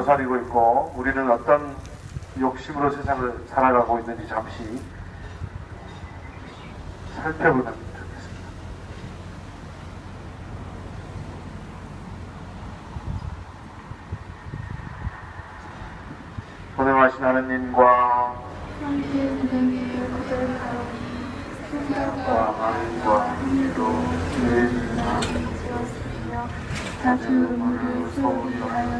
도사리고 있고 우리는 어떤 욕심으로 세상을 살아가고 있는지 잠시 살펴보면 좋겠습니다. 고능하신 하느님과 함께 그녀의 거절하오니 과 마음과 힘으로 죄를 지었으며 자주 우물을 소홀히 하였나이다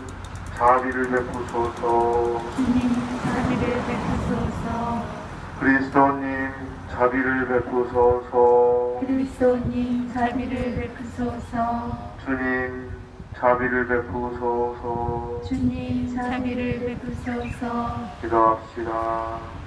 자비를 베푸소서. 주님 자비를 베푸소서 그리스도님, 자비를 베푸소서. 그리스도님 자비를 베푸소서 주님, 자비를 베푸소서. 주님 자비를 베푸소서 기도합시다.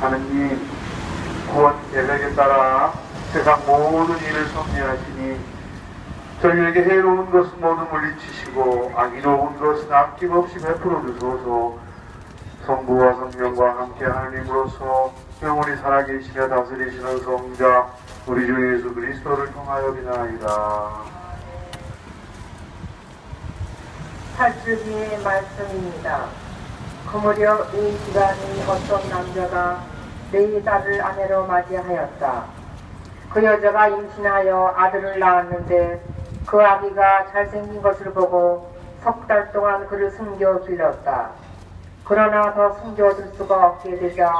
하느님, 계획에 따라 세상 모든 일을 섭리하시니 저희에게 해로운 것은 모두 물리치시고 악의로운 것은 아낌없이 베풀어 주소서 성부와 성령과 함께 하나님으로서 영원히 살아계시며 다스리시는 성자 우리 주 예수 그리스도를 통하여 비나이다. 팔주기의 말씀입니다. 이 시간이 어떤 남자가 네 딸을 아내로 맞이하였다. 그 여자가 임신하여 아들을 낳았는데 그 아기가 잘생긴 것을 보고 석 달 동안 그를 숨겨 길렀다. 그러나 더 숨겨둘 수가 없게 되자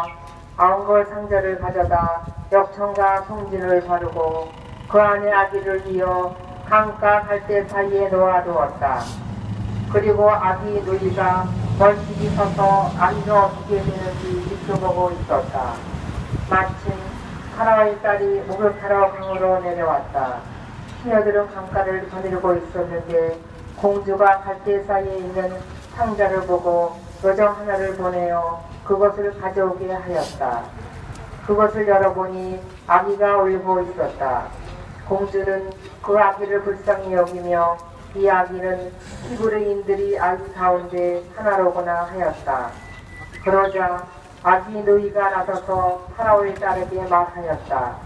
아웅걸 상자를 가져다 역청과 송진을 바르고 그 안에 아기를 이어 강가 갈대 사이에 놓아두었다. 그리고 아기 누이가 멀찍이 서서 아기가 어떻게 되는지 지켜보고 있었다. 마침 파라오의 딸이 목욕하러 강으로 내려왔다. 시녀들은 강가를 거닐고 있었는데 공주가 갈대 사이에 있는 상자를 보고 요정 하나를 보내어 그것을 가져오게 하였다. 그것을 열어보니 아기가 울고 있었다. 공주는 그 아기를 불쌍히 여기며 이 아기는 히브리인들이 아기 가운데 하나로구나 하였다. 그러자 아기 노이가 나서서 파라오의 딸에게 말하였다.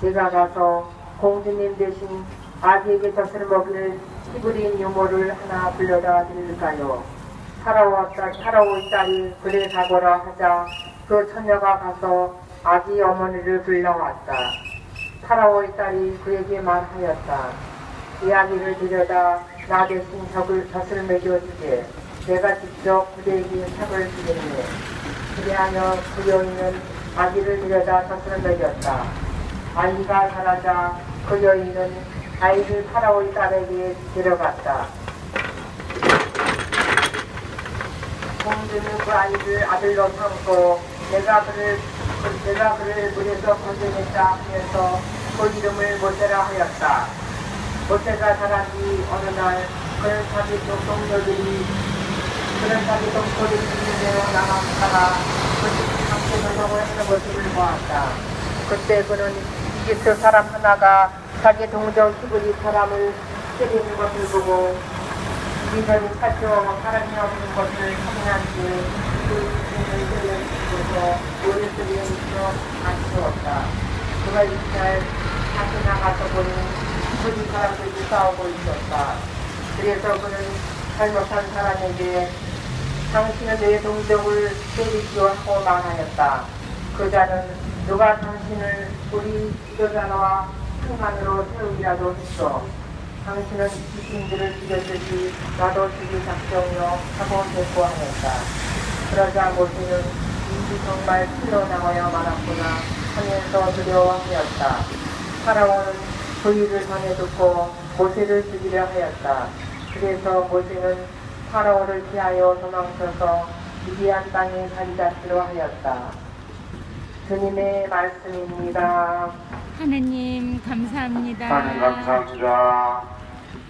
제가 가서 공주님 대신 아기에게 젖을 먹일 히브리인 유모를 하나 불러다 드릴까요? 파라오와 딸, 파라오의 딸이 그래 가거라 하자 그 처녀가 가서 아기 어머니를 불러왔다. 파라오의 딸이 그에게 말하였다. 이야기를 들여다 나 대신 젖을, 젖을 먹여주게. 내가 직접 그대에게 삭을 주겠네. 그리하여 그 여인은 아기를 들여다 젖을 먹였다. 아이가 자라자 그 여인은 아이를 파라오의 딸에게 데려갔다. 공주는 그 아이를 아들로 삼고 내가 그를 그- 내가 그를 물에서 건져냈다 하면서 그 이름을 모세라 하였다. 자란 뒤 어느 날 그는 자기 동료들이 그는 자기 동료들이 있는 대로 나갔다가 그 함께 노동을 하는 모습을 보았다. 그때 그는 이집트 사람 하나가 자기 동정 히브리 사람을 때리는 것을 보고 이들이 살펴보고 사람이 없는 것을 확인한 뒤그 인생을 돌려주고서 오른쪽에 있어 안쓰었다. 그가 이날 다시 나가서 보니 히브리 사람들이 싸우고 있었다. 그래서 그는 잘못한 사람에게 당신은 내 동족을 때리시오 하고 말하였다. 그 자는 누가 당신을 우리 지도자와 평만으로 세우기라도 했어. 당신은 귀신들을 죽였듯이 나도 죽일 작정이요 하고 대꾸하였다. 그러자 모세는 일이 정말 풀려 나와야 말았구나 하면서 두려워하였다. 파라오는 그 일을 전해듣고 모세를 죽이려 하였다. 그래서 모세는 파라오를 피하여 도망쳐서 기이한 땅에 잡기로 하였다. 주님의 말씀입니다. 하느님 감사합니다. 하나님 감사합니다.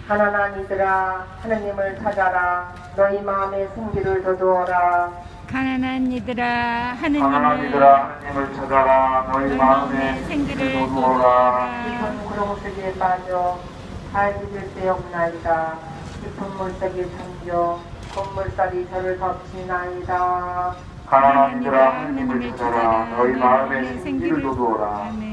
가난한 이들아 하느님을 찾아라 너희 마음에 생기를 거두어라 가난한 이들아 가난한 하느님을 이들아 하나님을 찾아라 너희 너희 마음에 생기를 도두어라 구렁속에 빠져 발 디딜 데 없나이다. 깊은 물속에 잠겨 건물살이 저를 덮치나이다. 가난한 이들아 하나님을 찾아라. 너희 마음에 생기를 도두어라. 아멘.